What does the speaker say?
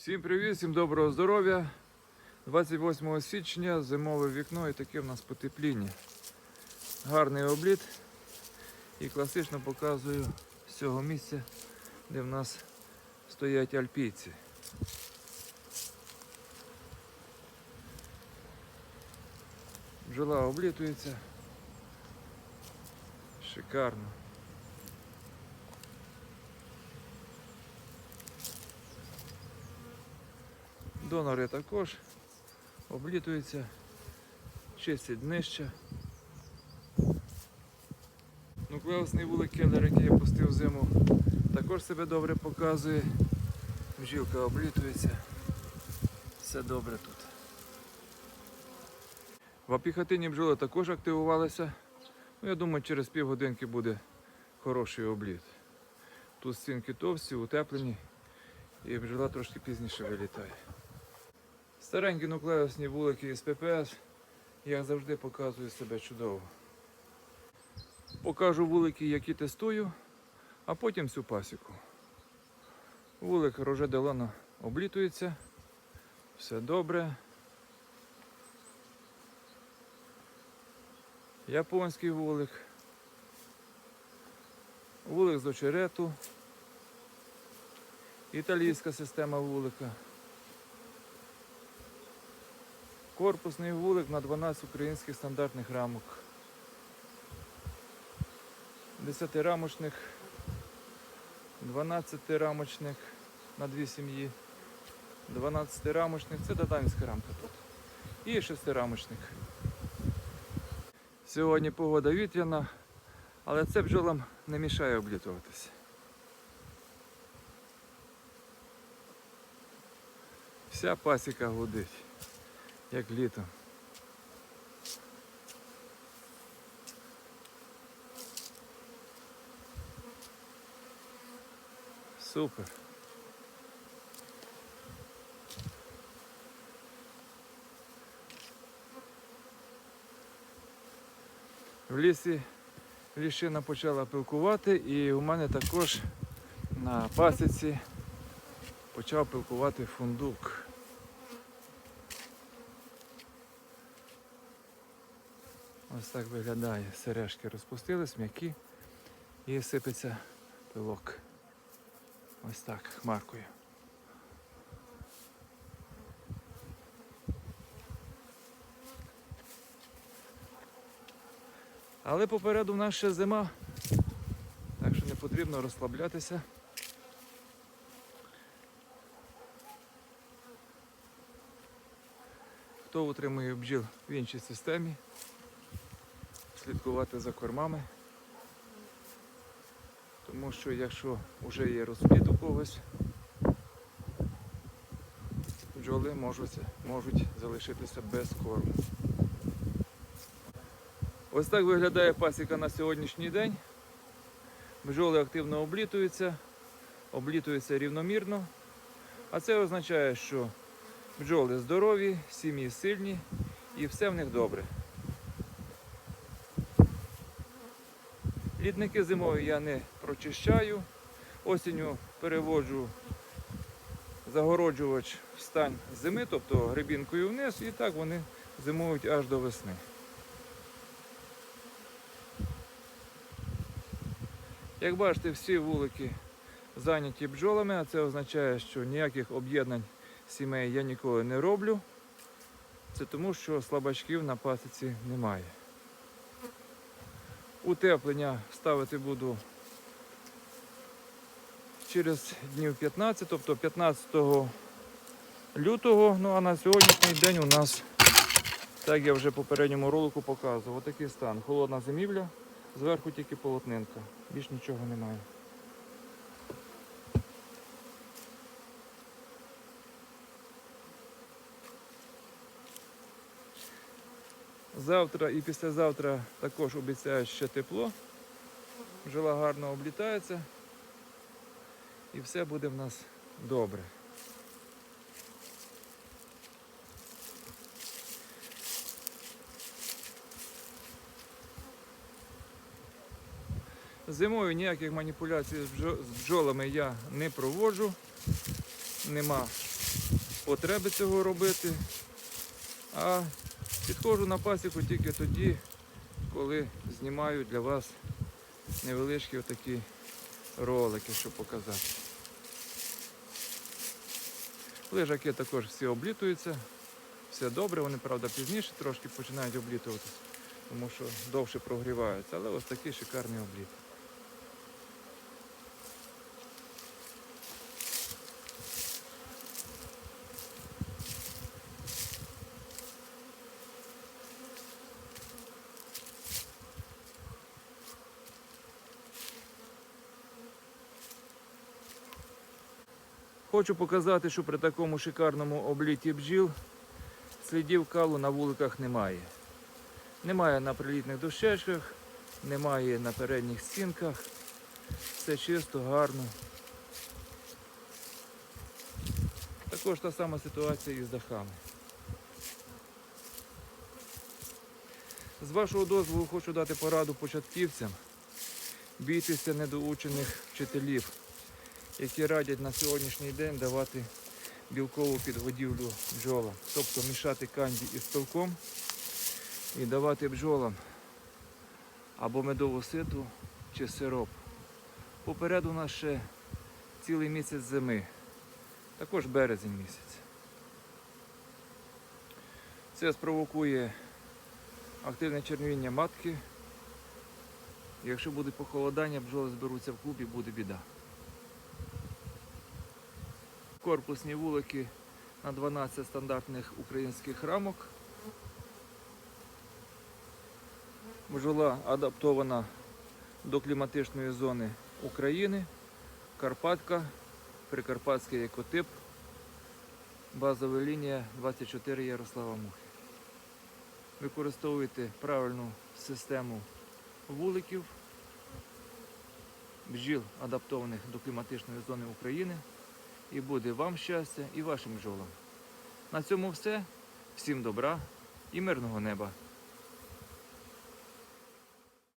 Всім привіт, всім доброго здоров'я. 28 січня зимове вікно і таке в нас потепління. Гарний обліт і класично показую з цього місця, де в нас стоять альпійці. Бджола облітується. Шикарно. Донори також облітуються, чистять днища. Нуклеусний вулик келер, який я пустив зиму, також себе добре показує. Бджілка облітується. Все добре тут. В апіхатині бджоли також активувалися. Ну, я думаю, через півгодинки буде хороший обліт. Тут стінки товсті, утеплені, і бджола трошки пізніше вилітає. Старенькі нуклеусні вулики із ППС, як завжди, показують себе чудово. Покажу вулики, які тестую, а потім всю пасіку. Вулик Роже Делона облітується, все добре. Японський вулик. Вулик з очерету. Італійська система вулика. Корпусний вулик на 12 українських стандартних рамок. 10-рамочних, 12-рамочних на дві сім'ї, 12-рамочних, це даданська рамка тут. І 6-рамочник. Сьогодні погода вітряна, але це бджолам не мішає облітуватися. Вся пасіка гудить, як літом. Супер. В лісі ліщина почала пилкувати і у мене також на пасіці почав пилкувати фундук. Ось так виглядає. Сережки розпустились, м'які і сипеться пилок. Ось так, хмаркою. Але попереду в нас ще зима, так що не потрібно розслаблятися. Хто утримує бджіл в іншій системі, слідкувати за кормами. Тому що якщо вже є розплід у когось, бджоли можуть, можуть залишитися без корму. Ось так виглядає пасіка на сьогоднішній день. Бджоли активно облітуються, облітуються рівномірно. А це означає, що бджоли здорові, сім'ї сильні і все в них добре. Лідники зимові я не прочищаю. Осінню переводжу загороджувач в стан зими, тобто грибінкою вниз, і так вони зимують аж до весни. Як бачите, всі вулики зайняті бджолами, а це означає, що ніяких об'єднань сімей я ніколи не роблю. Це тому, що слабачків на пасіці немає. Утеплення ставити буду через днів 15, тобто 15 лютого. Ну а на сьогоднішній день у нас, так я вже попередньому ролику показував, отакий стан. Холодна зимівля, зверху тільки полотнинка, більш нічого немає. Завтра і післязавтра також обіцяють ще тепло. Бджола гарно облітається і все буде в нас добре. Зимою ніяких маніпуляцій з бджолами я не проводжу. Нема потреби цього робити. А підходжу на пасіку тільки тоді, коли знімаю для вас невеличкі отакі ролики, щоб показати. Лежаки також всі облітуються, все добре, вони, правда, пізніше трошки починають облітуватися, тому що довше прогріваються, але ось такий шикарний обліт. Хочу показати, що при такому шикарному обліті бджіл слідів калу на вуликах немає. Немає на прилітних дощечках, немає на передніх стінках. Все чисто, гарно. Також та сама ситуація і з дахами. З вашого дозволу хочу дати пораду початківцям. Бійтеся недоучених вчителів які радять на сьогоднішній день давати білкову підгодівлю бджолам. Тобто мішати канді із пилком і давати бджолам або медову ситу чи сироп. Попереду у нас ще цілий місяць зими, також березень місяць. Це спровокує активне червіння матки. Якщо буде похолодання, бджоли зберуться в клуб і буде біда. Корпусні вулики на 12 стандартних українських рамок. Бджола адаптована до кліматичної зони України. Карпатка, Прикарпатський екотип, базова лінія 24 Ярослава Мухи. Використовуйте правильну систему вуликів, бджіл адаптованих до кліматичної зони України і буде вам щастя і вашим бджолам. На цьому все. Всім добра і мирного неба.